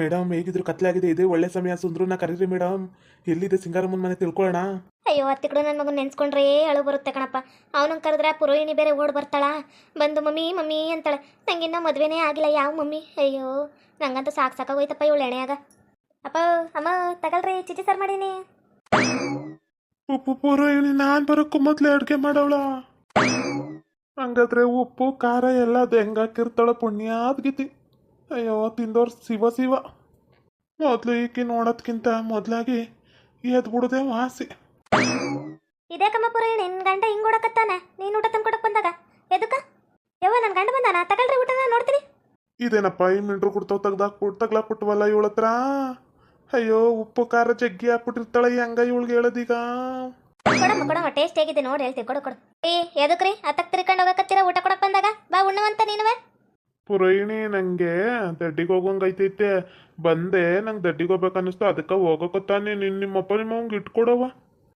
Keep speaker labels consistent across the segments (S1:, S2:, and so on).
S1: Madam ಹೇಗಿದ್ರು ಕತ್ಲಾಗಿದೆ ಇದೇ ಒಳ್ಳೆ ಸಮಯ ಸುಂದ್ರನ ಕರೀರಿ ಮೇಡಮ್. ಎಲ್ಲಿದೆ ಸಿಂಗಾರಮ್ಮನ ಮನೆ ತಿಳ್ಕೊಳ್ಳೋಣ?
S2: ಅಯ್ಯೋ ಅತ್ತಿಕಡು ನನ್ನ ಮಗನ ನೆನ್ಸ್ಕೊಂಡ್ರೆ ಅಳು ಬರುತ್ತೆ ಕಣಪ್ಪ. ಅವನಂಗೆ ಕರೆದ್ರೆ ಪುರೋಹಿಣಿ ಬೇರೆ ಓಡ್ ಬರ್ತಾಳ. ಬಂದು ಮಮ್ಮಿ ಮಮ್ಮಿ ಅಂತಾಳೆ. ನಂಗಿನ್ನ ಮದುವೆನೇ ಆಗಿಲ್ಲ ಯಾವ ಮಮ್ಮಿ? ಅಯ್ಯೋ ನಂಗಂತೂ ಸಾಕು ಹೋಯ್ತಪ್ಪ ಇವಳು ಎಣೆಯಾಗ. ಅಪ್ಪ ಅಮ್ಮ ತಗಲ್ರಿ ಚಿಚಿ ಸರ್ ಮಾಡೀನಿ.
S1: ಉಪ್ಪು ಪುರೋಹಿಣಿ ನಾನ್ ಬರೋಕ್ಕೂ ಮೊದ್ಲೇ ಅಡ್ಗೆ ಮಾಡವಳ. ಹಂಗಾದ್ರೆ ಉಪ್ಪು ಖಾರ ಎಲ್ಲ ಅದು. ಹೆಂಗಾಕಿರ್ತಾಳ ಪುಣ್ಯ ಗೀತಿ ಅಯ್ಯೋ ತಿಂದೋರ್ ಶಿವ ಶಿವ. ಮೊದ್ಲು ಈಕಿ ನೋಡೋದ್ಕಿಂತ ಮೊದ್ಲಾಗಿ ಎದ್ ಬಿಡುದೇ ವಾಸಿ.
S2: ಇದೇ ಕಮ್ಮಪುರ ನಿನ್ನ ಗಂಡ ಹಿಂಗ್ ಹುಡಕತ್ತಾನೆ ನೀನು ಊಟ ತಂದ್ಕೊಡಕ್ ಬಂದಾಗ? ಎದಕ್ಕ? ಯವ್ವ ನನ್ನ ಗಂಡ ಬಂದಾನ? ತಗಳ್ರಿ ಊಟನ ನೋಡ್ತೀನಿ.
S1: ಇದೇನಪ್ಪ ಈ ಮಿಂಡ್ರು ಕುಡ್ತಾವ್ ತೆಗ್ದಾಕ್ ಕೊಟ್ ತಗ್ಲಾಕ್ ಕೊಟ್ಟವಲ್ಲ ಇವಳ ಹತ್ರ? ಅಯ್ಯೋ ಉಪ್ಪು ಖಾರ ಜಗ್ಗಿ ಹಾಕ್ಬಿಟ್ಟಿರ್ತಾಳ ಹೆಂಗ ಇವಳಿಗೆ ಹೇಳೋದೀಗ?
S2: ಕೊಡಮ್ಮ ಕೊಡಮ್ಮ ಟೇಸ್ಟ್ ಹೇಗಿದೆ ನೋಡಿ ಹೇಳ್ತೀವಿ ಕೊಡು ಕೊಡು. ಏ ಎದಕ್ರಿ ಅತ್ತಕ್ ತಿರ್ಕೊಂಡು ಹೋಗಕತ್ತೀರ? ಊಟ ಕೊಡಕ್ ಬಂದಾಗ? ಬಾ ಉಣ್ಣವಂತ ನೀನುವೆ.
S1: ಪುರೋಹಿಣಿ ನಂಗೆ ದಡ್ಡಿಗೆ ಹೋಗಂಗೈತೈತೆ ಬಂದೆ ನಂಗೆ ದಡ್ಡಿಗೆ ಹೋಗ್ಬೇಕು ಅನ್ನಿಸ್ತು. ಅದಕ್ಕೆ ಹೋಗಕತ್ತಾನೆ ನಿನ್ ನಿಮ್ಮಪ್ಪ ನಿಮ್ಮವಂಗೆ ಇಟ್ಕೊಡವ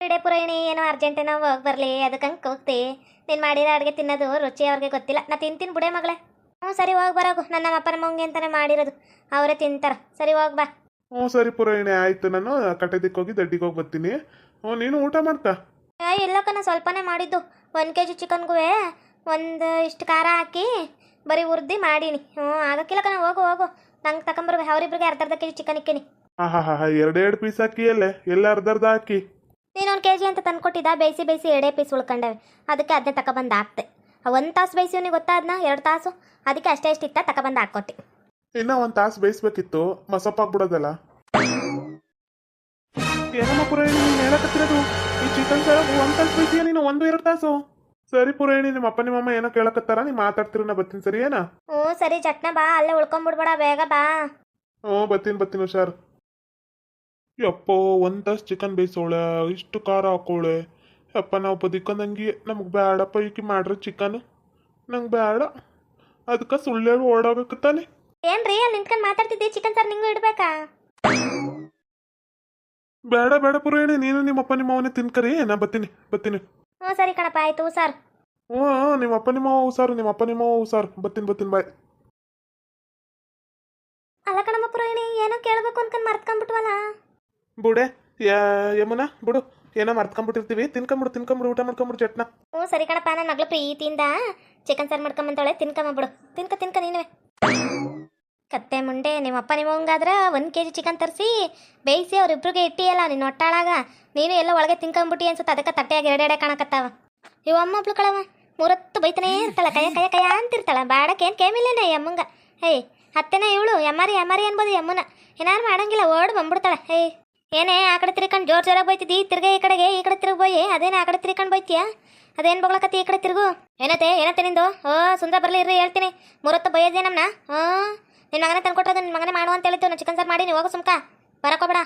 S2: ಇಡೆ ಪುರೋಹಿಣಿ ಏನೋ ಅರ್ಜೆಂಟಿನ ಹೋಗಿ ಬರಲಿ ಹಂಗೆ ಹೋಗ್ತಿ. ನೀನು ಮಾಡಿರೋ ಅಡುಗೆ ತಿನ್ನೋದು ರುಚಿ ಅವ್ರಿಗೆ ಗೊತ್ತಿಲ್ಲ. ನಾ ತಿಂತೀನಿ ಬುಡೆ ಮಗಳೇ. ಹ್ಞೂ ಸರಿ ಹೋಗಿ ಬರೋಗು. ನನ್ನ ಅಪ್ಪನ ಮಗಂಗೆ ಅಂತಾನೆ ಮಾಡಿರೋದು. ಅವರೇ ತಿಂತಾರೆ. ಸರಿ ಹೋಗಿ ಬಾ.
S1: ಹ್ಞೂ ಸರಿ ಪುರಾಣಿ ಆಯ್ತು. ನಾನು ಕಟ್ಟೆ ದಿಕ್ಕೋಗಿ ದಡ್ಡಿಗೆ ಹೋಗಿ ಬರ್ತೀನಿ. ಹ್ಞೂ ನೀನು ಊಟ ಮಾಡ್ತಾ
S2: ಏ ಇಲ್ಲಕ್ಕ ನಾ ಸ್ವಲ್ಪನೇ ಮಾಡಿದ್ದು. ಒಂದು ಕೆ ಜಿ ಚಿಕನ್ಗೂ ಒಂದು ಇಷ್ಟು ಖಾರ ಹಾಕಿ ಬರೀ ಉರ್ದಿ ಮಾಡೀನಿ. ಹ್ಞೂ ಆಗಕ್ಕಿಲ್ಲ ಕಣ ಹೋಗು ಹೋಗು. ನಂಗೆ ತಕೊಂಬರ್ಬೇಕು ಅವರಿಬ್ರಿಗೆ ಅರ್ಧ ಅರ್ಧ ಕೆ ಜಿ ಚಿಕನ್ ಇಕ್ಕಿನಿ.
S1: ಹಾ ಹಾ ಹಾ ಹಾ ಎರಡೆರಡು ಪೀಸ್ ಅಕ್ಕಿ ಅಲ್ಲೇ ಎಲ್ಲ ಅರ್ಧ ಅರ್ಧ ಹಾಕಿ.
S2: ನೀನು ಒಂದು ಕೆ ಜಿ ಅಂತ ತಂದ್ಕೊಟ್ಟಿದ್ದ ಬೇಯಿಸಿ ಬೇಯಿಸಿ ಎರಡೇ ಪೀಸ್ ಉಳ್ಕೊಂಡವೆ. ಅದಕ್ಕೆ ಅದನ್ನೇ ತಗೊಬಂದು ಹಾಕ್ತೆ ಒಂದು ತಾಸು ಬೇಯಿಸಿವ್ನಿ ಗೊತ್ತಾದ್ನ? ಎರಡು ತಾಸು? ಅದಕ್ಕೆ ಅಷ್ಟೇ ಇಷ್ಟು ಇತ್ತ ತಗೊಬಂದು ಹಾಕ್ಕೊಟ್ಟಿ.
S1: ಇನ್ನ ಒಂದು ತಾಸು ಬೇಯಿಸ್ಬೇಕಿತ್ತು ಮಸಪ್ಪ ಹಾಕ್ಬಿಡೋದಲ್ಲ ಏನಮ್ಮ ಪುರ ಹೇಳಕತ್ತಿರೋದು? ಈ ಚಿಕನ್ ಸಾರು ಒಂದು ತಾಸು ಬೇಯಿಸಿಯ ನೀನು? ಒಂದು ಎರಡು ತಾಸು? ಸರಿ ಪುರೇಣಿ ನಿಮ್ಮ ಅಪ್ಪ ನಿಮ್ಮಮ್ಮ ಏನೋ ಕೇಳಕತ್ತಾರ? ನೀ ಮಾತಾಡ್ತಿರ ನಾ ಬರ್ತೀನಿ. ಸರಿ ಏನಾ
S2: ಹ್ಞೂ ಸರಿ ಚಟ್ನ ಬಾ ಅಲ್ಲೇ ಉಳ್ಕೊಂಬಿಡ್ಬೇಡ ಬೇಗ ಬಾ.
S1: ಹ್ಞೂ ಬತ್ತೀನಿ ಬರ್ತೀನಿ ಹುಷಾರ್. ಯಪ್ಪೋ ಒಂದು ತಾಸು ಚಿಕನ್ ಬೇಯಿಸೋಳೆ ಇಷ್ಟು ಖಾರ ಹಾಕೋಳೆ. ಯಪ್ಪ ನಾವು ಬದುಕೊಂದಂಗೆ ನಮಗೆ ಬೇಡಪ್ಪ ಈಕಿ ಮಾಡ್ರಿ ಚಿಕನ್ ನಂಗೆ ಬೇಡ ಅದಕ್ಕೆ ಸುಳ್ಳು ಹೇಳಿ ತಾನೆ.
S2: ಏನ್ರಿ ಅಲ್ಲಿ ನಿಂತ್ಕೊಂಡು ಮಾತಾಡ್ತಿದ್ದೆ ಚಿಕನ್ ಸರ್ ನಿಂಗೂ ಇಡ್ಬೇಕಾ?
S1: ಬೇಡ ಬೇಡ ಪುರೇಣಿ ನೀನು ನಿಮ್ಮಪ್ಪ ನಿಮ್ಮ ಅವನೇ ತಿನ್ಕರಿ. ನಾ ಬತ್ತೀನಿ ಬರ್ತೀನಿ.
S2: ಹ್ಞೂ ಸರಿ ಕಣಪ್ಪ ಆಯ್ತು ಸರ್
S1: ಹ್ಞೂ ನಿಮ್ಮಪ್ಪ ನಿಮ್ಮ ಹುಷಾರು ನಿಮ್ಮಪ್ಪ ನಿಮ್ಮ ಹುಷಾರು. ಬರ್ತೀನಿ ಬರ್ತೀನಿ ಬಾಯ್.
S2: ಅಲ್ಲ ಕಣಮ್ಮ ಪುರೋಹಿಣಿ ಏನೋ ಕೇಳಬೇಕು ಅನ್ಕೊಂಡು ಮರ್ತ್ಕೊಂಡ್ಬಿಟ್ವಲ್ಲ?
S1: ಬುಡೆ ಯ ಯಮುನಾ ಬಿಡು. ಏನೋ ಮರ್ತ್ಕೊಂಡ್ಬಿಟ್ಟಿರ್ತೀವಿ. ತಿನ್ಕೊಂಬಿಡು ತಿನ್ಕೊಂಬಿಡು ಊಟ ಮಾಡ್ಕೊಂಬಿಡು ಚಟ್ನ.
S2: ಹ್ಞೂ ಸರಿ ಕಣಪ್ಪ ನನ್ನ ಮಗಳು ಪ್ರೀತಿಯಿಂದ ಚಿಕನ್ ಸಾರು ಮಾಡ್ಕೊಂಬಂತಾಳೆ ತಿನ್ಕೊಂಬ ಬಿಡು. ತಿನ್ಕ ತಿನ್ಕ ನೀನುವೆ. ಕತ್ತೆ ಮುಂಡೆ, ನಿಮ್ಮಪ್ಪ ನಿಮ್ಮವಂಗಾದ್ರೆ ಒಂದು ಕೆ ಜಿ ಚಿಕನ್ ತರಿಸಿ, ಬೇಯಿಸಿ ಅವ್ರಿಬ್ರಿಗೆ ಇಟ್ಟಿಯಲ್ಲ ನೀನು ಒಟ್ಟಾಳಾಗ ನೀನು ಎಲ್ಲ ಒಳಗೆ ತಿನ್ಕೊಂಬಿಟ್ಟಿ ಅನ್ಸುತ್ತೆ, ಅದಕ್ಕೆ ತಟ್ಟೆಯಾಗಿ ಎರಡೆಡೆ ಕಾಣಕತ್ತಾವ. ಇವ ಅಮ್ಮ ಕಳವ ಮೂರತ್ತು ಬೈತಾನೇ ಇರ್ತಾಳೆ, ಕಯ ಕಯ ಕಯ ಅಂತಿರ್ತಾಳೆ. ಬಾಡಕ್ಕೇನು ಕೇಮಿಲ್ಲೇನೆ ಅಮ್ಮಂಗ. ಹೇ ಹತ್ತೆನ ಇವಳು, ಎಮ್ಮರಿ ಎಮ್ಮರಿ ಅನ್ಬೋದು ಯಮ್ಮನ ಏನಾರು ಮಾಡಂಗಿಲ್ಲ, ಓಡ್ ಬಂದ್ಬಿಡ್ತಾಳೆ. ಏಯ್ ಏನೇ ಆ ಕಡೆ ತಿರ್ಕೊಂಡು ಜೋರ್ ಜೋರಾಗಿ ಬೈತಿದ್ದಿ, ತಿರ್ಗ ಈ ಕಡೆಗೆ, ಈ ಕಡೆ ತಿರುಗಿ ಬೈಯಿ, ಅದೇನು ಆ ಕಡೆ ತಿರ್ಕೊಂಡು ಬೈತೀಯಾ? ಅದೇನು ಬಗ್ಲಕತ್ತಿ ಈ ಕಡೆ ತಿರುಗು? ಏನತ್ತೆ ಏನತ್ತೆ ನಿಂದು? ಓ, ಸುಂದರ ಬರಲಿ ಇರ್ರಿ, ಹೇಳ್ತೀನಿ. ಮೂರತ್ತು ಬೈಯೋದೇ ನಮ್ಮನ್ನ ಹಾಂ ನಿನ್ನ ಮಗನೇ ತಂದ್ಕೊಟ್ಟದ ನಿನ್ನ ಮಗನೇ ಮಾಡು ಅಂತ ಹೇಳಿತ್ತು ನಾನು ಚಿಕನ್ ಸಾರ್ ಮಾಡಿ ನೀವು ಹೋಗು ಸುಮ್ಕ. ಬರಕೋಬೇಡ.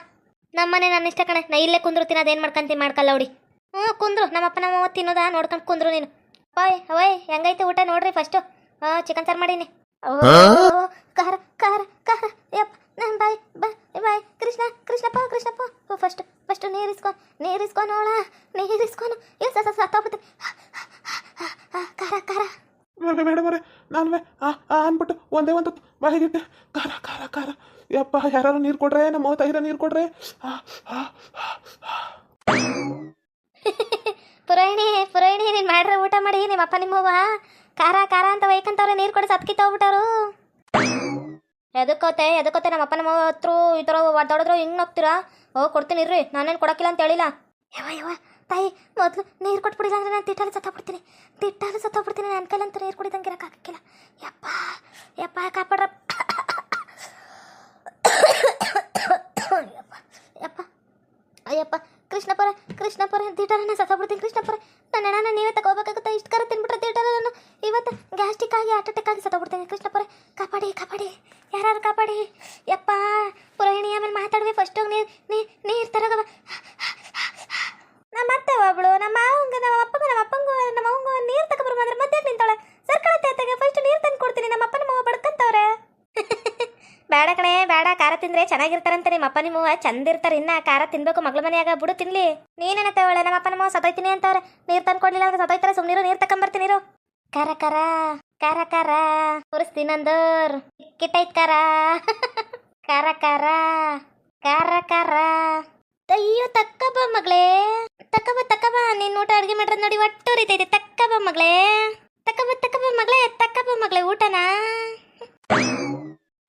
S2: ನಮ್ಮನೆ ನನ್ನ ಇಷ್ಟ ಕಣೆ. ನಾ ಇಲ್ಲೇ ಕುಂದ್ರು ಅದೇನು ಮಾಡ್ಕಂತೀನಿ ಮಾಡ್ಕಲ್ಲ ನೋಡಿ ಹ್ಞೂ ಕುಂದ್ರು. ನಮ್ಮಪ್ಪ ನಮ್ಮ ತಿನ್ನೋದ? ನೋಡ್ಕೊಂಡು ಕುಂದ್ರು ನೀನು. ಓಯ್ ಓಯ್ ಹೆಂಗೈತೆ ಊಟ? ನೋಡ್ರಿ ಫಸ್ಟು ಹಾಂ ಚಿಕನ್ ಸಾರ್ ಮಾಡೀನಿ. ಖಾರ ಖಾರ ಖಾರ. ಯಪ್ಪ ನನ್ನ ಬಾಯ್ ಬಾಯ್ ಬಾಯ್. ಕೃಷ್ಣ ಕೃಷ್ಣಪ್ಪ ಕೃಷ್ಣಪ್ಪ ಓ ಫಸ್ಟ್ ಫಸ್ಟ್ ನೀರಿಸ್ಕೊ ನೀರಿಸ್ಕೊ ನೋಡ. ನೀರಿಸ್ಕೊನು ಇಲ್ಲ ಸ ಸತ್ತೋಗ್ಬಿಡ್ತೀನಿ ಖಾರ ಖಾರ.
S1: ಮೇಡಮ್ ಅವರೇ ನಾನು ಅಂದ್ಬಿಟ್ಟು ಒಂದೇ ಒಂದು ಬಾಯಿಗಿಟ್ಟೆ, ಖಾರ ಖಾರ ಖಾರ. ಯಪ್ಪ ಯಾರು ನೀರು ಕೊಡ್ರೆ, ನಮ್ಮ ತೈರ ನೀರು ಕೊಡ್ರೆ.
S2: ಪುರಾಣಿಣಿ ಪುರಾಣಿಣಿ ನೀನು ಮಾಡ್ರೆ ಊಟ ಮಾಡಿ, ನಿಮ್ಮ ಅಪ್ಪ ನಿಮ್ಮವ್ವ ಖಾರ ಖಾರ ಅಂತ ವೈಕಂತವ್ರೆ ನೀರು ಕೊಡಿ, ಸತ್ಕಿ ತಗೋಬಿಟ್ಟರು ಎದಕ್ಕೋತೆ ಎದಕ್ಕೋತೆ ನಮ್ಮ ಅಪ್ಪ, ನಮ್ಮ ಹತ್ರ, ಈ ಥರ ಒದ್ದಾಡಿದ್ರು ಹಿಂಗೆ ನೋಗ್ತೀರಾ? ಓ, ಕೊಡ್ತೀನಿ ಇರ್ರಿ, ನಾನೇನು ಕೊಡಕ್ಕಿಲ್ಲ ಅಂತ ಹೇಳಿಲ್ಲ. ಯವ ಯವ ತಾಯಿ, ಮೊದಲು ನೀರು ಕೊಟ್ಬಿಡಿಲ್ಲ ಅಂದ್ರೆ ನಾನು ತಿಟ್ಟಲ್ಲಿ ಸತ್ತೋಗ್ಬಿಡ್ತೀನಿ. ತಿಟ್ಟಲ್ಲಿ ಸತ್ತೋಗ್ಬಿಡ್ತೀನಿ ನನ್ನ ಕೈಲಂತೂ ನೀರು ಕುಡಿದಂಗೆ ಇರೋಕ್ಕಾಗಕ್ಕಿಲ್ಲ ಯಪ್ಪ ಯಪ್ಪ ಕಾಪಾಡ್ರ ಯಪ್ಪ ಯಪ್ಪ ಅಯ್ಯಪ್ಪ ಕೃಷ್ಣಪುರ ಕೃಷ್ಣಪುರ ದಿಟರನ್ನ ಸತ್ತೋಗ್ಬಿಡ್ತೀನಿ ಕೃಷ್ಣಪುರ ನನ್ನ ಹಣನ ನೀವೇ ತಗೋಬೇಕಾಗುತ್ತೆ, ಇಷ್ಟು ಕರೆ ತಿನ್ಬಿಟ್ರೆ ಥಿಯೇಟರ್ ನಾನು ಇವತ್ತು ಗ್ಯಾಸ್ಟಿಕ್ ಆಗಿ ಹಾರ್ಟ್ ಅಟ್ಯಾಕ್ ಆಗಿ ಸತ್ತೋಗ್ಬಿಡ್ತೀನಿ ಕೃಷ್ಣಪುರ ಕಾಪಾಡಿ ಕಾಪಾಡಿ. ಯಾರು ಕಾಪಾಡಿ. ಯಪ್ಪ ಪುರೋಹಿಣಿ ಆಮೇಲೆ ಮಾತಾಡುವೆ. ಫಸ್ಟ್ ಹೋಗಿ ನೀರು ನೀರು ತರಗವ. ನಮ್ಮ ಅತ್ತೆ ಒಬ್ಳು, ನಮ್ಮ ಅವಂಗ, ನಮ್ಮ ಅಪ್ಪಂಗ, ನಮ್ಮ ಅಪ್ಪಂಗೂ, ನಮ್ಮ ಅವಂಗ ನೀರು ತಗೊಬರ್ಬಂದ್ರೆ ಮತ್ತೆ ನಿಂತಾಳೆ. ಸರ್ಕಾರ ಫಸ್ಟ್ ನೀರು ತಂದು ಕೊಡ್ತೀನಿ ನಮ್ಮ ಅಪ್ಪನ ಮಗ ಬಡ್ಕತ್ತವ್ರೆ ಬೇಡ ಕಣೆ, ಬೇಡ. ಖಾರ ತಿಂದ್ರೆ ಚೆನ್ನಾಗಿರ್ತಾರಂತ ನಿಮ್ಮ ಅಪ್ಪ ನಿಮ್ಮ ಚಂದ ಇರ್ತಾರೆ. ಇನ್ನ ಖಾರ ತಿನ್ಬೇಕು. ಮಗಳ ಮನೆಯಾಗ ಬಿಡು ತಿನ್ಲಿ. ನೀನೇನತ್ತ ಒಳ್ಳೆ ನಮ್ಮ ಅಪ್ಪ ನಮ್ಮ ಸತೋಯ್ತೀನಿ ಅಂತವ್ರ. ನೀರ್ ತಂದು ಕೊಡ್ಲಿಲ್ಲ ಅಂದ್ರೆ ಸತೋಯ್ತಾರ ಸುಮ್ಮನಿರು ನೀರ್ ತಕೊಂಬರ್ತೀನಿ ಇರು. ಕರ ಕರ ಕರ ಖಾರ. ಉರಿಸ್ತೀನಂದರ್ ಕಿಟ್ಟೈತ್ ಕರ ಕರ ಕರ ಕರ ಕರ ಅಯ್ಯೋ ತಕ್ಕಬ ಮಗಳೇ. ತಕ್ಕಬ ತಕ್ಕಬ. ನೀನ್ ಊಟ ಅಡ್ಗೆ ಮಾಡ್ರ ನೋಡಿ ಒಟ್ಟು ಉರಿತೈತೆ. ತಕ್ಕಬ ಮಗಳೇ. ತಕ್ಕಬ ತಕ್ಕಬ ಮಗಳೇ. ತಕ್ಕಬ ಮಗಳೇ ಊಟನಾ?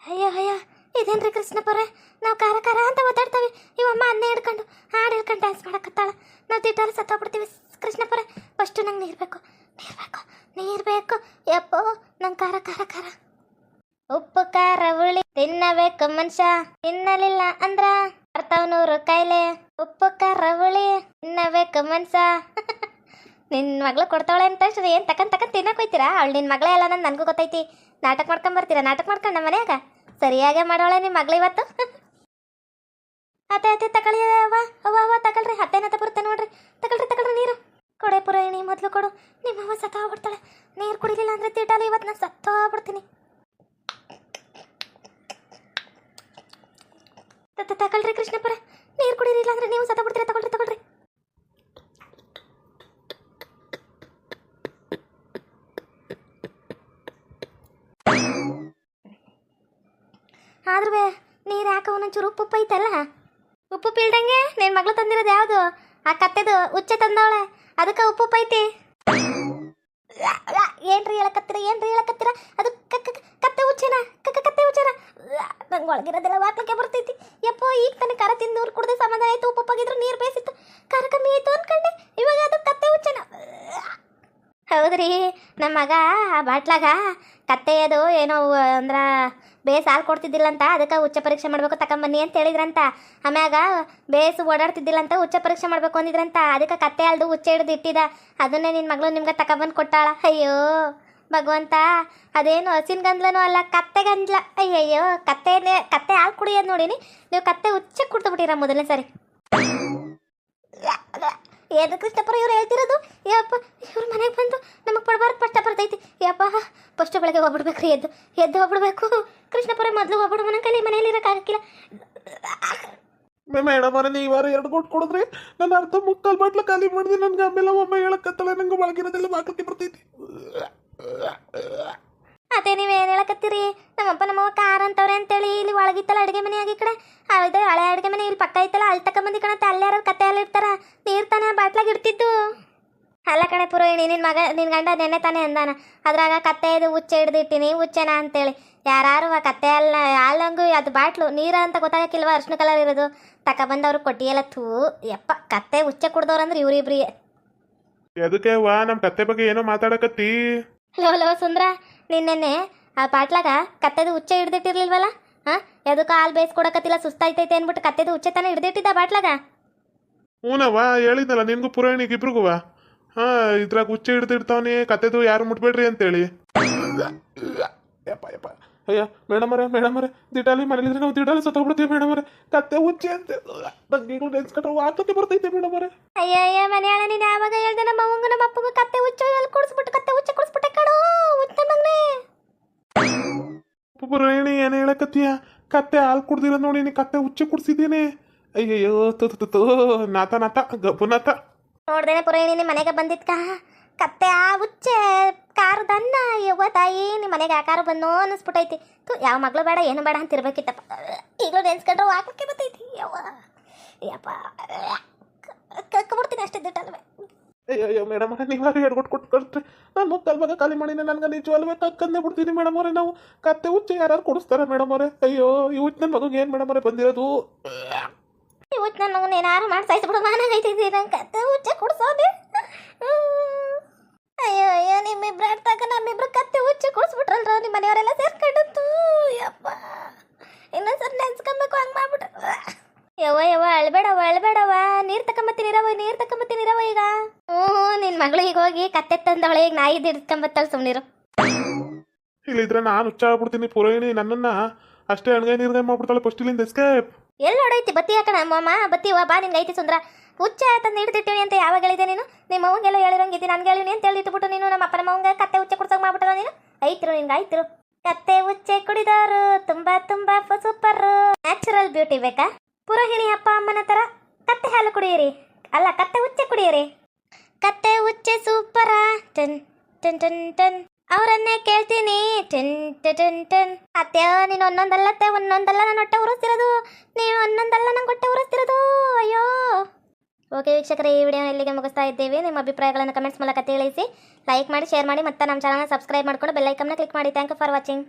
S2: ಅಯ್ಯೋ ಅಯ್ಯೋ ಇದೇನ್ರಿ ಕೃಷ್ಣಪುರ ನಾವು ಕಾರ ಕಾರ ಅಂತ ಒತ್ತಾಡ್ತೇವೆ ಇವಮ್ಮ ಅನ್ನೇ ಹಿಡ್ಕೊಂಡು ಹಾಡು ಹಿಡ್ಕೊಂಡು ಡ್ಯಾನ್ಸ್ ಮಾಡಕತ್ತಾಳ. ನಾವು ತಿಟ್ಟಾರ ಸತ್ತೋಗ್ಬಿಡ್ತೀವಿ ಕೃಷ್ಣಪುರ ಫಸ್ಟು ನಂಗೆ ನೀರು ಬೇಕು. ನೀರು ಬೇಕು ನೀರು ಬೇಕು. ಯಪ್ಪೋ, ನಂಗೆ ಖಾರ ಖಾರ ಖಾರ ಉಪ್ಪು, ಖಾರ, ಹುಳಿ ತಿನ್ನಬೇಕು ಮನುಷ್ಯ. ತಿನ್ನಲಿಲ್ಲ ಅಂದ್ರ ಬರ್ತಾವ ನೂರು ಕಾಯಿಲೆ. ಉಪ್ಪು, ಖಾರ, ಹುಳಿ ತಿನ್ನಬೇಕು ಮನುಷ್ಯ. ನಿನ್ನ ಮಗಳು ಕೊಡ್ತಾವಳೆ ಅಂತ ಏನು ತಕೊಂಡ್ ತಕೊಂಡ್ ತಿನ್ನಕ್ ಹೋಯ್ತೀರಾ? ಅವಳು ನಿನ್ನ ಮಗಳೇ ಅಲ್ಲ ನಂದು ನನಗೂ ಗೊತ್ತೈತಿ. ನಾಟಕ ಮಾಡ್ಕೊಂಡ್ ಬರ್ತೀರಾ? ನಾಟಕ ಮಾಡ್ಕೊಂಡು ನಮ್ಮ ಮನ್ಯಾಗ? ಸರಿಯಾಗೇ ಮಾಡೋಳೆ ನಿಮ್ಮ ಮಗಳು ಇವತ್ತು. ಅತ್ತೆ ಅತ್ತೆ, ತಗೊಳ್ಳಿ, ಅವ ಅವ್ವ ಅವ್ವ ತಗೊಳ್ರಿ. ಹತ್ತೇನತ್ತ ಬರುತ್ತೆ ನೋಡ್ರಿ. ತಗೊಳ್ರಿ ತಗೊಳ್ರಿ ನೀರು. ಕೊಡೆ ಪುರಾಣಿ ಮೊದಲು ಕೊಡು. ನಿಮ್ಮ ಅವ್ವ ಸತ್ತ ಹೋಗ್ಬಿಡ್ತಾಳೆ ನೀರು ಕುಡಿಲಿಲ್ಲ ಅಂದ್ರೆ ತಿಟ್ಟಲ್ಲ ಇವತ್ತು ನಾನು ಸತ್ತ ಹೋಗ್ಬಿಡ್ತೀನಿ ತ- ತಗೊಳ್ರಿ ಕೃಷ್ಣಪ್ಪರ ನೀರು ಕುಡಿಲಿಲ್ಲ ಅಂದ್ರೆ ನೀವು ಸತ್ತ ಬಿಡ್ತೀರಾ ತಗೊಳ್ರಿ ತಗೊಳ್ರಿ. ನೀರು ಉಪ್ಪುಪ್ಪ ಉಪ್ಪು ಉಪ್ಪು ಐತಲ್ಲ? ಉಪ್ಪು ಬೀಳ್ದಂಗೆ ನಿನ್ನ ಮಗಳು ತಂದಿರೋದು ಯಾವುದು? ಆ ಕತ್ತೆದು ಉಚ್ಚೆ ತಂದವಳೆ, ಅದಕ್ಕೆ ಉಪ್ಪು ಉಪ್ಪು ಐತಿ? ಏನ್ರಿ ಹೇಳಕತ್ತೀರ ಏನ್ರಿ ಹೇಳಕತ್ತೀರ? ಅದು ಕತ್ತೆ ಉಚ್ಚೆನ ಕತ್ತೆ ಉಚ್ಚೆನ ನಂಗೆ ಒಳಗಿರೋದೆಲ್ಲ ವಾಕ್ಲಕ್ಕೆ ಬರ್ತೈತಿ. ಯಪ್ಪೋ, ಈಗ ತನಕ ಖಾರ ತಿಂದು ನೀರು ಕುಡ್ದು ಸಮಾಧಾನ ಆಯ್ತು, ಉಪ್ಪು ಉಪ್ಪಾಗಿದ್ರು ನೀರು ಬೇಸಿತ್ತು. ಖಾರ ಕಮ್ಮಿ ಆಯ್ತು ಅನ್ಕೊಂಡೆ. ಇವಾಗ ಅದು ಕತ್ತೆ ಉಚ್ಚೆನ ಹೌದ್ರಿ ನಮ್ಮ ಮಗ ಆ ಬಾಟ್ಲಾಗ ಕತ್ತೆಯದು ಏನೋ ಅಂದ್ರ ಬೇಸ್ ಹಾಲು ಕೊಡ್ತಿದ್ದಿಲ್ಲ ಅಂತ ಅದಕ್ಕೆ ಉಚ್ಚ ಪರೀಕ್ಷೆ ಮಾಡ್ಬೇಕು ತಕೊಂಬನ್ನಿ ಅಂತ ಹೇಳಿದ್ರಂತ. ಆಮ್ಯಾಗ ಬೇಸ್ ಓಡಾಡ್ತಿದ್ದಿಲ್ಲ ಅಂತ ಉಚ್ಚ ಪರೀಕ್ಷೆ ಮಾಡ್ಬೇಕು ಅಂದಿದ್ರಂತ. ಅದಕ್ಕೆ ಕತ್ತೆ ಅಲ್ದು ಉಚ್ಚ ಹಿಡಿದು ಇಟ್ಟಿದ. ಅದನ್ನೇ ನಿನ್ನ ಮಗಳು ನಿಮ್ಗೆ ತಕೊಂಬಂದು ಕೊಟ್ಟಾಳ. ಅಯ್ಯೋ, ಭಗವಂತ, ಅದೇನು ಹಸಿನ ಅಲ್ಲ, ಕತ್ತೆ ಗಂದ್ಲ. ಅಯ್ಯಯ್ಯೋ, ಕತ್ತೆನೇ, ಕತ್ತೆ ಹಾಲು ಕುಡಿಯೋದು ನೋಡಿನಿ. ನೀವು ಕತ್ತೆ ಉಚ್ಚ ಕುಡ್ದು ಬಿಟ್ಟಿರ ಮೊದಲನೇ ಸರಿ. ಏನು ಕೃಷ್ಣಪುರ ಇವ್ರು ಹೇಳ್ತಿರೋದು? ಯಪ್ಪ, ಇವ್ರ ಮನೆಗೆ ಬಂದು ನಮಗೆ ಪಡಬಾರ್ದು ಕಷ್ಟ ಬರ್ತೈತಿ. ಯಪ್ಪ, ಫಸ್ಟ್ ಬೆಳಗ್ಗೆ ಹೋಗ್ಬಿಡ್ಬೇಕ್ರಿ ಎದ್ದು ಎದ್ದು ಹೋಗ್ಬಿಡ್ಬೇಕು. ಕೃಷ್ಣಪುರ ಮೊದಲು ಹೋಗ್ಬಿಡು ಮನೆ ಕಲಿ ಮನೇಲಿ ಇರೋಕ್ಕಾಗಕ್ಕಿಲ್ಲ
S1: ಮೇಡಮ್ ಅವರೇ ನೀವಾರ ಎರಡು ಕೊಟ್ಟು ಕೊಡಿದ್ರಿ? ನನ್ನ ಅರ್ಧ ಮುಕ್ಕಾಲು ಬಾಟ್ಲು ಖಾಲಿ ಮಾಡಿದೆ ನನ್ಗೆ ಆಮೇಲೆ ಒಮ್ಮೆ ಹೇಳಕ್ಕತ್ತಲ್ಲ ನಂಗೆ ಒಳಗಿರೋದೆಲ್ಲ ಬಾಕ್ಲಿಕ್ಕೆ ಬರ್ತೈತಿ.
S2: ಅದೇ ನೀವೇನು ಹೇಳಕತ್ತೀರಿ? ನಮ್ಮಪ್ಪ ನಮ್ಮವ್ವ ಕಾರ್ ಅಂತವ್ರೆ ಅಂತೇಳಿ ಇಲ್ಲಿ ಒಳಗಿತ್ತಲ್ಲ ಅಡುಗೆ ಮನೆ ಆಗಿ ಕಡೆ. ಹೌದು ಹಳೆ ಅಡುಗೆ ಮನೆ ಇಲ್ಲಿ ಪಕ್ಕ ಐತಲ್ಲ ಅಲ್ಲಿ ತಕೊಂಬಂದಿ ಕಣತ್ತೆ ಅಲ್ಲಿ ಯಾರು ಕತ್ತೆ ಅಲ್ಲಿ ಇರ್ತಾರ ನೀರು ತಾನೇ ಬಾಟ್ಲಾಗ ಇಡ್ತಿದ್ದು. ಅಲ್ಲ ಕಣೆ ಪುರೋಹಿಣಿ ನಿನ್ನ ಮಗ ನಿನ್ನ ಗಂಡ ನೆನ್ನೆ ತಾನೇ ಅಂದಾನ. ಅದ್ರಾಗ ಕತ್ತೆ ಇದು ಉಚ್ಚೆ ಹಿಡ್ದಿಟ್ಟಿನಿ ಉಚ್ಚೆನ ಅಂತೇಳಿ. ಯಾರು ಆ ಕತ್ತೆ ಅಲ್ಲ ಹಾಲಂಗು ಅದು ಬಾಟ್ಲು ನೀರ ಅಂತ ಗೊತ್ತಾಗಕ್ಕಿಲ್ವ? ಅರ್ಶಿನ ಕಲರ್ ಇರೋದು. ತಕೊಬಂದವ್ರು ಕೊಟ್ಟಿಯಲ್ಲ ಥೂ. ಯಪ್ಪ ಕತ್ತೆ ಉಚ್ಚೆ ಕುಡ್ದವ್ರು ಅಂದ್ರೆ ಇವ್ರಿಬ್ರಿಗೆ.
S1: ಅದಕ್ಕೆ ವಾ ನಮ್ಮ ಕತ್ತೆ ಬಗ್ಗೆ ಏನೋ ಮಾತಾಡಕತ್ತಿ.
S2: Hello hello ಸುಂದ್ರ. ನಿನ್ನೆನೆ ಆ ಬಾಟ್ಲಾಗ ಕತ್ತೆದು ಉಚ್ಚೆ ಹಿಡ್ದಿಟ್ಟಿರ್ಲಿಲ್ವಲ್ಲ ಹಾ? ಕಾಲು ಹಾಲು ಬೇಯಿಸ್ಕೊಡಕತ್ತಿಲ್ಲ ಸುಸ್ತಾಯ್ತೈತೆ ಅಂದ್ಬಿಟ್ಟು ಕತ್ತೆದು ಉಚ್ಚೆ ತಾನೇ ಹಿಡ್ದಿಟ್ಟಿದ್ದ ಬಾಟ್ಲಾಗ
S1: ಹ್ಞೂನವ್ವ ಹೇಳಿದ್ನಲ್ಲ ನಿನ್ಗೂ ಪುರಾಣಿಗೆ ಇಬ್ರಿಗೂ ಹಾ ಇದ್ರಾಗ ಹುಚ್ಚ ಹಿಡ್ದಿಡ್ತಾವನಿ ಕತ್ತೆದು ಯಾರು ಮುಟ್ಬೇಡ್ರಿ ಅಂತೇಳಿ. ಯಪ್ಪ ಯಪ್ಪ. ಅಯ್ಯ ಮೇಡಮ್ ಅವರೇ ಮೇಡಮ್ ಅವರೇ ದಿಟಾಲಿ ಮನೇಲಿದ್ರೆ ನಾವು ದಿಟಾಲಿ ಸತ್ತೋಗ್ಬಿಡ್ತೀವಿ ಮೇಡಮ್ ಅವರೇ ಕತ್ತೆ ಹುಚ್ಚಿ ಅಂತ ನಂಗೆ ಈಗಲೂ ನೆನ್ಸ್ಕೊಂಡ್ರೆ ವಾತಕ್ಕೆ ಬರ್ತೈತೆ ಮೇಡಮ್ ಅವರೇ
S2: ಅಯ್ಯ ಅಯ್ಯ ಮನೆಯಾಳ ನೀನು ಯಾವಾಗ ಹೇಳ್ದೆ ನಮ್ಮ ಅವಂಗ ನಮ್ಮ ಅಪ್ಪಗೂ ಕತ್ತೆ ಉಚ್ಚೆ ಎಲ್ಲಿ ಕುಡಿಸ್ಬಿಟ್ಟು ಕತ್ತೆ ಉಚ್ಚೆ ಕುಡಿಸ್ಬಿಟ್ಟೆ ಕಣೋ ಉಚ್ಚ ಮಗನೇ
S1: ಪುರಾಣಿ ಏನು ಹೇಳಕತ್ತೀಯ? ಕತ್ತೆ ಹಾಲು ಕುಡ್ದಿರೋ ನೋಡಿ ನೀನು ಕತ್ತೆ ಉಚ್ಚೆ ಕುಡ್ಸಿದ್ದೀನಿ. ಅಯ್ಯಯ್ಯೋ ತು ತು, ನಾತ ನಾತ ಗಬ್ಬು ನಾತ.
S2: ನೋಡ್ದೇನೆ ಪುರಾಣಿ ನಿಮ್ಮ ಮನೆಗೆ ಬಂದಿದ್ಕ? ಕತ್ತೆ ಆ ಉಚ್ಚೆ ಕಾರದನ್ನ ಯವ್ವ ತಾಯಿ ನಿಮ್ಮ ಮನೆಗೆ ಆ ಕಾರು ಬಂದೋ ಅನ್ನಿಸ್ಬಿಟ್ಟೈತಿ. ತು ಯಾವ ಮಗಳು ಬೇಡ ಏನು ಬೇಡ ಅಂತ ಇರ್ಬೇಕಿತ್ತಪ್ಪ. ಈಗಲೂ ನೆನ್ಸ್ಕೊಂಡ್ರೆ ವಾಕಕ್ಕೆ ಬರ್ತೈತಿ. ಯವ್ವ ಯಪ್ಪ ಕಕ್ಬಿಡ್ತೀನಿ ಅಷ್ಟೇ ದಿಟ್ಟಲ್ವೇ
S1: ಅಯ್ಯಯ್ಯೋ ಮೇಡಮ್, ಅವರೇ ನೀವಾರು ಹೇಳ್ಕೊಟ್ಟು ಕೊಟ್ಟು ಕಳಿಸ್ರಿ ನಾನು ಭಾಗ ಖಾಲಿ ಮಾಡೀನಿ ನನಗೆ ನಿಜವಲ್ವೇ ಕಕ್ಕಂದೇ ಬಿಡ್ತೀನಿ, ಮೇಡಮ್ ಅವರೇ, ನಾವು ಕತ್ತೆ ಉಚ್ಚೆ ಯಾರು ಕೊಡಿಸ್ತಾರೆ, ಮೇಡಮ್ ಅವರೇ? ಅಯ್ಯೋ, ಈ ನನ್ನ ಮಗುಗೆ ಏನು ಮೇಡಮ್ ಅವರೇ ಬಂದಿರೋದು?
S2: ಇವತ್ತು ನನ್ನ ಮಗನ ಏನಾರು ಮಾಡಿ ಸಾಯಿಸ್ಬಿಡು, ಮಾನಾಗೈತಿದ್ದಿ, ನಂಗೆ ಕತ್ತೆ ಹುಚ್ಚ ಕುಡ್ಸೋದೆ? ಅಯ್ಯೋ ಅಯ್ಯೋ, ನಿಮ್ಮಿಬ್ರು ಆಡ್ತಾಗ ನಮ್ಮಿಬ್ರು ಕತ್ತೆ ಹುಚ್ಚ ಕೊಡಿಸ್ಬಿಟ್ರಲ್ರ ನಿಮ್ಮ ಮನೆಯವರೆಲ್ಲ ಸೇರ್ಕೊಂಡಂತು ಯಪ್ಪ. ಇನ್ನೊಂದ್ಸರಿ ನೆನ್ಸ್ಕೊಬೇಕು, ಹಂಗೆ ಮಾಡ್ಬಿಟ್ರ. ಯವ್ವ ಯವ್ವ ಅಳ್ಬೇಡವ ಅಳ್ಬೇಡವ ನೀರು ತಕೊಂಬತ್ತೀನಿ ಇರವ ನೀರು ತಕೊಂಬತ್ತೀನಿ ಇರವ ಈಗ. ಹ್ಞೂ ನಿನ್ನ ಮಗಳು ಈಗ ಹೋಗಿ ಕತ್ತೆ ತಂದವಳೆ ಈಗ ನಾಯಿ ಹಿಡ್ಕೊಂಬತ್ತಾಳ ಸುಮ್ಮನಿರು
S1: ಇಲ್ಲಿದ್ರೆ ನಾನು ಹುಚ್ಚ ಆಗ್ಬಿಡ್ತೀನಿ ಪುರೋಹಿಣಿ ನನ್ನನ್ನ ಅಷ್ಟೇ ಅಣ್ಗಾಯಿ ನೀರ್ಗಾಯಿ ಮಾಡ್ಬಿಡ್ತಾಳೆ ಫಸ್ಟ್ ಇಲ್ಲಿಂದ ಎಸ್ಕೇಪ್
S2: ಎಲ್ಲಿ ನೋಡೈತಿ ಬತ್ತಿ ಹಾಕಣ ಮಾಮ ಬತ್ತಿ ಬಾ ನಿನ್ಗೆ ಐತಿ ಸುಂದ್ರ. ಹುಚ್ಚ ತಂದು ಹಿಡ್ದಿಟ್ಟಿವಿ ಅಂತ ಯಾವಾಗ ಹೇಳಿದೆ ನೀನು? ನಿಮ್ಮ ಅವಂಗೆಲ್ಲ ಹೇಳಿರಂಗಿದ್ದಿ ನನ್ಗೆ ಹೇಳಿನಿ ಅಂತ ಹೇಳಿ ಇಟ್ಬಿಟ್ಟು ನೀನು ನಮ್ಮ ಅಪ್ಪನ ಮವಂಗ ಕತ್ತೆ ಹುಚ್ಚೆ ಕುಡ್ಸೋಕೆ ಮಾಡ್ಬಿಟ್ಟಲ್ಲ ನೀನು? ಐತ್ರು ನಿನ್ಗೆ ಐತ್ರು ಕತ್ತೆ ಹುಚ್ಚೆ ಕುಡಿದವರು ತುಂಬಾ ತುಂಬಾ ಸೂಪರ್ ನ್ಯಾಚುರಲ್ ಬ್ಯೂಟಿ ಬೇಕಾ? ಪುರೋಹಿಣಿ ಅಪ್ಪ ಅಮ್ಮನ ಥರ ಕತ್ತೆ ಹಾಲು ಕುಡಿಯಿರಿ. ಅಲ್ಲ, ಕತ್ತೆ ಉಚ್ಚೆ ಕುಡಿಯಿರಿ. ಕತ್ತೆ ಉಚ್ಚೆ super ton ton ton ton. ಅವರನ್ನೇ ಕೇಳ್ತೀನಿ. ಟೆನ್ ಟೆನ್ ಟೆನ್ ಅತ್ತೆ, ನೀನು ಒಂದೊಂದಲ್ಲತ್ತೆ ಒಂದೊಂದಲ್ಲ ನಾನು ಹೊಟ್ಟೆ ಉರಿಸ್ತಿರೋದು. ನೀವು ಒಂದೊಂದಲ್ಲ ನಂಗೆ ಹೊಟ್ಟೆ ಉರಿಸ್ತಿರೋದು. ಅಯ್ಯೋ. ಓಕೆ ವೀಕ್ಷಕರೇ, ಈ ವಿಡಿಯೋ ಇಲ್ಲಿಗೆ ಮುಗಿಸ್ತಾ ಇದ್ದೀವಿ. ನಿಮ್ಮ ಅಭಿಪ್ರಾಯಗಳನ್ನು ಕಮೆಂಟ್ಸ್ ಮೂಲಕ ತಿಳಿಸಿ. ಲೈಕ್ ಮಾಡಿ ಶೇರ್ ಮಾಡಿ, ಮತ್ತು ನಮ್ಮ ಚಾನಲ್ನ ಸಬ್ಸ್ಕ್ರೈಬ್ ಮಾಡಿಕೊಂಡು ಬೆಲ್ಲೈಕನ್ನ ಕ್ಲಿಕ್ ಮಾಡಿ. Thank you for watching